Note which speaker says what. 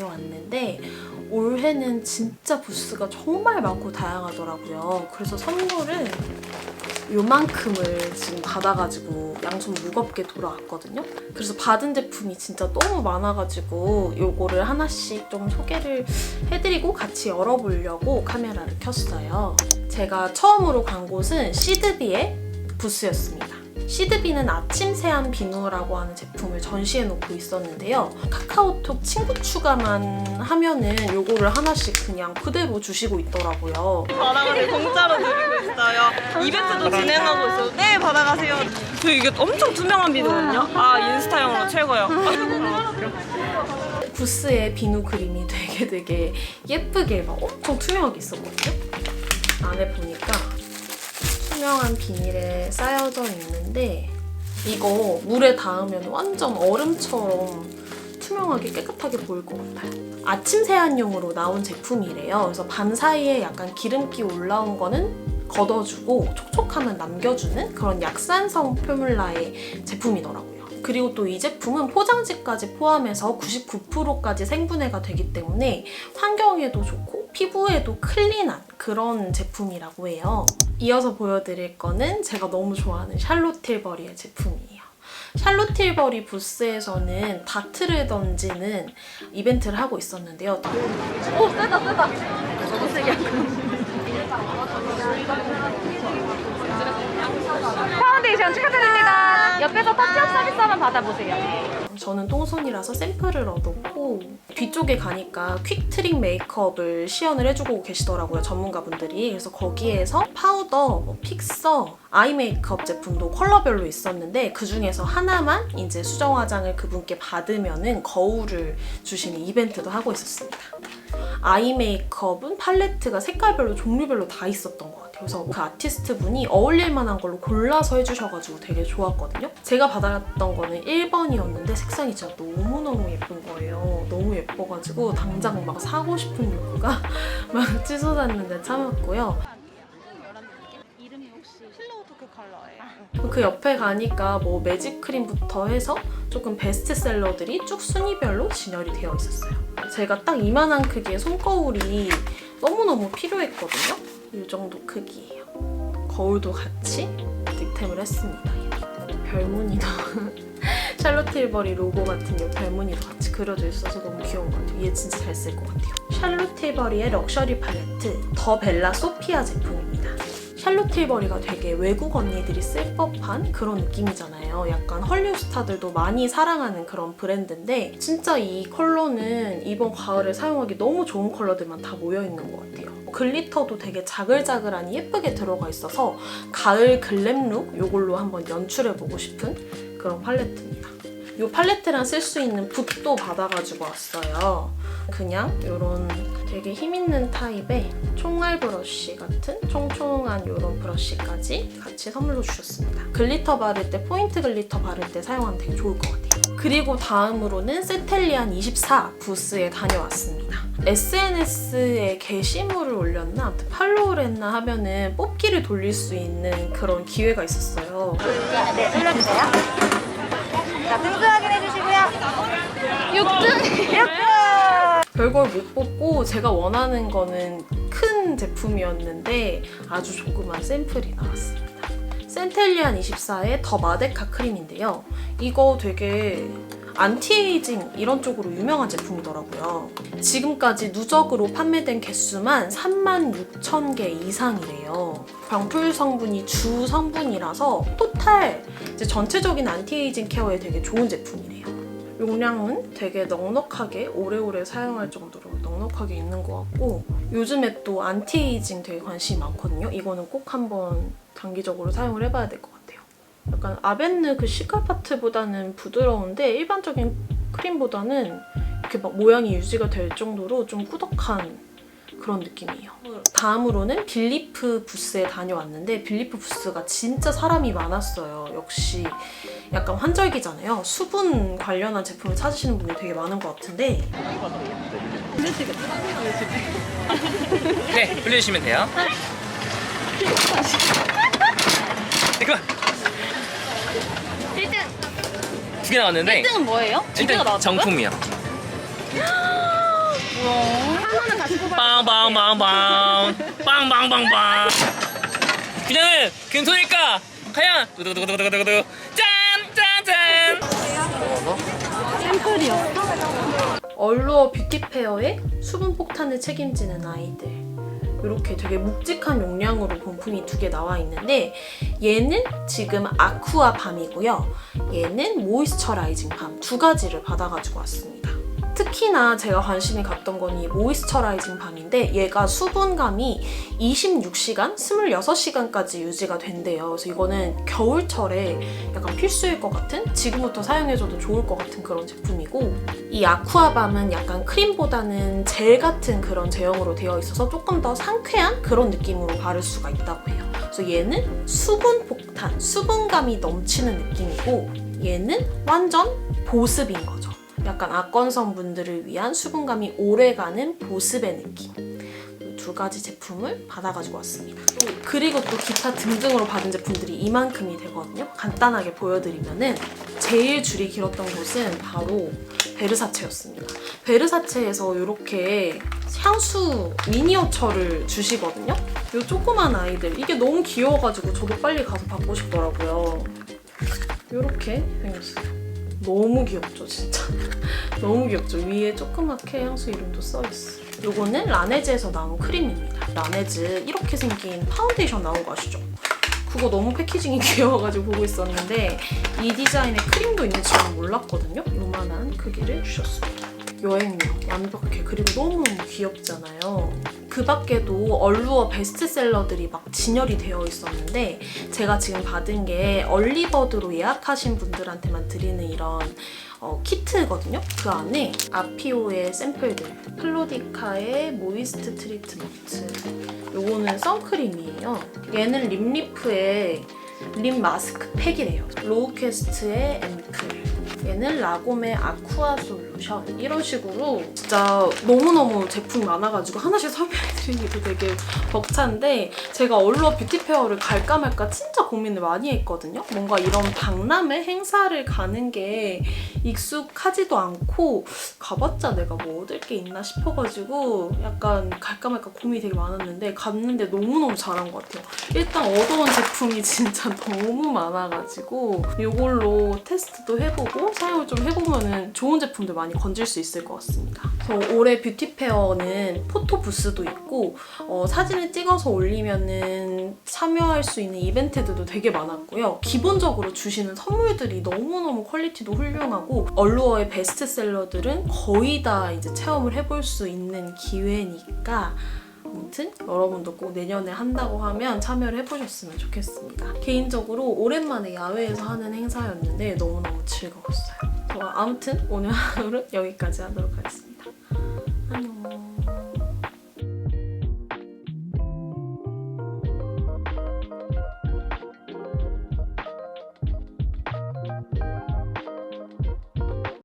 Speaker 1: 다녀왔는데 올해는 진짜 부스가 정말 많고 다양하더라고요. 그래서 선물을 요만큼을 지금 받아가지고 양손 무겁게 돌아왔거든요. 그래서 받은 제품이 진짜 너무 많아가지고 요거를 하나씩 좀 소개를 해드리고 같이 열어보려고 카메라를 켰어요. 제가 처음으로 간 곳은 시드비의 부스였습니다 시드비는 아침 세안 비누라고 하는 제품을 전시해 놓고 있었는데요. 카카오톡 친구 추가만 하면은 요거를 하나씩 그냥 그대로 주시고 있더라고요.
Speaker 2: 받아가세요. 공짜로 드리고 있어요. 이벤트도 진행하고 있어요. 네, 받아가세요. 저 이게 엄청 투명한 비누거든요. 아, 인스타용으로 최고요.
Speaker 1: 부스에 비누 그림이 되게 되게 예쁘게 막 엄청 투명하게 있었거든요. 안에 보니까 투명한 비닐에 쌓여져 있는데 이거 물에 닿으면 완전 얼음처럼 투명하게 깨끗하게 보일 것 같아요. 아침 세안용으로 나온 제품이래요. 그래서 밤 사이에 약간 기름기 올라온 거는 걷어주고 촉촉함은 남겨주는 그런 약산성 표뮬라의 제품이더라고요. 그리고 또 이 제품은 포장지까지 포함해서 99%까지 생분해가 되기 때문에 환경에도 좋고 피부에도 클린한 그런 제품이라고 해요. 이어서 보여드릴 거는 제가 너무 좋아하는 샬롯 틸버리의 제품이에요. 샬롯 틸버리 부스에서는 다트를 던지는 이벤트를 하고 있었는데요. 오 세다 세다. 너무 세게
Speaker 3: 파운데이션 축하드립니다. 옆에서 터치업 서비스 한번 받아보세요.
Speaker 1: 저는 똥손이라서 샘플을 얻었고 뒤쪽에 가니까 퀵트릭 메이크업을 시연을 해주고 계시더라고요 전문가분들이 그래서 거기에서 파우더, 뭐 픽서, 아이 메이크업 제품도 컬러별로 있었는데 그 중에서 하나만 이제 수정 화장을 그분께 받으면은 거울을 주시는 이벤트도 하고 있었습니다. 아이 메이크업은 팔레트가 색깔별로 종류별로 다 있었던 것 같아요. 그래서 그 아티스트 분이 어울릴 만한 걸로 골라서 해주셔가지고 되게 좋았거든요. 제가 받았던 거는 1번이었는데 색상이 진짜 너무너무 예쁜 거예요. 너무 예뻐가지고 당장 막 사고 싶은 욕구가 막 치솟았는데 참았고요. 그 옆에 가니까 뭐 매직 크림부터 해서 조금 베스트셀러들이 쭉 순위별로 진열이 되어 있었어요. 제가 딱 이만한 크기의 손거울이 너무너무 필요했거든요. 이 정도 크기예요. 거울도 같이 득템을 했습니다. 별무늬도 샬롯 틸버리 로고 같은 이 별무늬도 같이 그려져 있어서 너무 귀여운 것 같아요. 얘 진짜 잘 쓸 것 같아요. 샬롯 틸버리의 럭셔리 팔레트 더 벨라 소피아 제품입니다. 샬롯 틸버리가 되게 외국 언니들이 쓸 법한 그런 느낌이잖아요. 약간 헐리우드 스타들도 많이 사랑하는 그런 브랜드인데 진짜 이 컬러는 이번 가을에 사용하기 너무 좋은 컬러들만 다 모여있는 것 같아요. 글리터도 되게 자글자글하니 예쁘게 들어가 있어서 가을 글램룩 이걸로 한번 연출해보고 싶은 그런 팔레트입니다. 이 팔레트랑 쓸 수 있는 붓도 받아가지고 왔어요. 그냥 이런 되게 힘있는 타입의 총알 브러쉬 같은 총총한 이런 브러쉬까지 같이 선물로 주셨습니다. 글리터 바를 때 포인트 글리터 바를 때 사용하면 되게 좋을 것 같아요. 그리고 다음으로는 세텔리안 24 부스에 다녀왔습니다. SNS에 게시물을 올렸나 아무튼 팔로우를 했나 하면은 뽑기를 돌릴 수 있는 그런 기회가 있었어요.
Speaker 3: 네, 눌러주세요. 자, 등수 확인해주시고요. 6등! 6등!
Speaker 1: 별걸 못 뽑고 제가 원하는 거는 큰 제품이었는데 아주 조그만 샘플이 나왔습니다. 센텔리안 24의 더 마데카 크림인데요. 이거 되게 안티에이징 이런 쪽으로 유명한 제품이더라고요. 지금까지 누적으로 판매된 개수만 3만 6천 개 이상이래요. 병풀 성분이 주 성분이라서 토탈 전체적인 안티에이징 케어에 되게 좋은 제품이래요. 용량은 되게 넉넉하게 오래오래 사용할 정도로 넉넉하게 있는 것 같고 요즘에 또 안티에이징 되게 관심이 많거든요. 이거는 꼭 한번 장기적으로 사용을 해봐야 될 것 같아요. 약간 아벤느 그 시컬 파트보다는 부드러운데 일반적인 크림보다는 이렇게 막 모양이 유지가 될 정도로 좀 꾸덕한 그런 느낌이에요. 다음으로는 빌리프 부스에 다녀왔는데 빌리프 부스가 진짜 사람이 많았어요. 역시 약간 환절기잖아요. 수분 관련한 제품을 찾으시는 분이 되게 많은 것 같은데
Speaker 4: 네, 돌려주시면 돼요. 이거 두개 나왔는데
Speaker 3: 1등은 뭐예요?
Speaker 4: 일단
Speaker 3: 나왔다고요?
Speaker 4: 정품이야.
Speaker 3: 하나는 다시 뽑아.
Speaker 4: 빵빵빵빵 빵빵빵빵. 그냥은 금소니까 과연 두두두두두두두 짠짠짠.
Speaker 1: 얼루어 뷰티페어의 수분 폭탄을 책임지는 아이들. 이렇게 되게 묵직한 용량으로 본품이 두 개 나와 있는데 얘는 지금 아쿠아 밤이고요. 얘는 모이스처라이징 밤 두 가지를 받아가지고 왔습니다. 특히나 제가 관심이 갔던 건 이 모이스처라이징 밤인데 얘가 수분감이 26시간, 26시간까지 유지가 된대요. 그래서 이거는 겨울철에 약간 필수일 것 같은 지금부터 사용해줘도 좋을 것 같은 그런 제품이고 이 아쿠아밤은 약간 크림보다는 젤 같은 그런 제형으로 되어 있어서 조금 더 상쾌한 그런 느낌으로 바를 수가 있다고 해요. 그래서 얘는 수분 폭탄, 수분감이 넘치는 느낌이고 얘는 완전 보습인 거죠. 약간 악건성 분들을 위한 수분감이 오래가는 보습의 느낌. 이두 가지 제품을 받아가지고 왔습니다. 그리고 또 기타 등등으로 받은 제품들이 이만큼이 되거든요. 간단하게 보여드리면은 제일 줄이 길었던 곳은 바로 베르사체였습니다. 베르사체에서 이렇게 향수 미니어처를 주시거든요. 이 조그만 아이들 이게 너무 귀여워가지고 저도 빨리 가서 받고 싶더라고요. 이렇게 생겼어요. 너무 귀엽죠, 진짜. 너무 귀엽죠. 위에 조그맣게 향수 이름도 써있어요. 요거는 라네즈에서 나온 크림입니다. 라네즈 이렇게 생긴 파운데이션 나온 거 아시죠? 그거 너무 패키징이 귀여워가지고 보고 있었는데 이 디자인의 크림도 있는지 저는 몰랐거든요. 요만한 크기를 주셨습니다. 여행용 완벽해. 그리고 너무너무 귀엽잖아요. 그 밖에도 얼루어 베스트셀러들이 막 진열이 되어 있었는데 제가 지금 받은 게 얼리버드로 예약하신 분들한테만 드리는 이런 어, 키트거든요. 그 안에 아피오의 샘플들, 클로디카의 모이스트 트리트먼트, 요거는 선크림이에요. 얘는 립리프의 립 마스크 팩이래요. 로우캐스트의 앰클. 얘는 라곰의 아쿠아 솔 루션. 이런 식으로 진짜 너무너무 제품이 많아가지고 하나씩 설명해드리기도 되게 벅찬데 제가 얼루어 뷰티페어를 갈까 말까 진짜 고민을 많이 했거든요. 뭔가 이런 박람회 행사를 가는 게 익숙하지도 않고 가봤자 내가 뭐 얻을 게 있나 싶어가지고 약간 갈까 말까 고민이 되게 많았는데 갔는데 너무너무 잘한 것 같아요. 일단 얻어온 제품이 진짜 너무 많아가지고 이걸로 테스트도 해보고 사용을 좀 해보면은 좋은 제품들 많이 건질 수 있을 것 같습니다. 그래서 올해 뷰티페어는 포토 부스도 있고 어, 사진을 찍어서 올리면은 참여할 수 있는 이벤트들도 되게 많았고요. 기본적으로 주시는 선물들이 너무너무 퀄리티도 훌륭하고 얼루어의 베스트셀러들은 거의 다 이제 체험을 해볼 수 있는 기회니까 아무튼 여러분도 꼭 내년에 한다고 하면 참여를 해보셨으면 좋겠습니다. 개인적으로 오랜만에 야외에서 하는 행사였는데 너무너무 즐거웠어요. 저 아무튼 오늘 하루는 여기까지 하도록 하겠습니다. 안녕.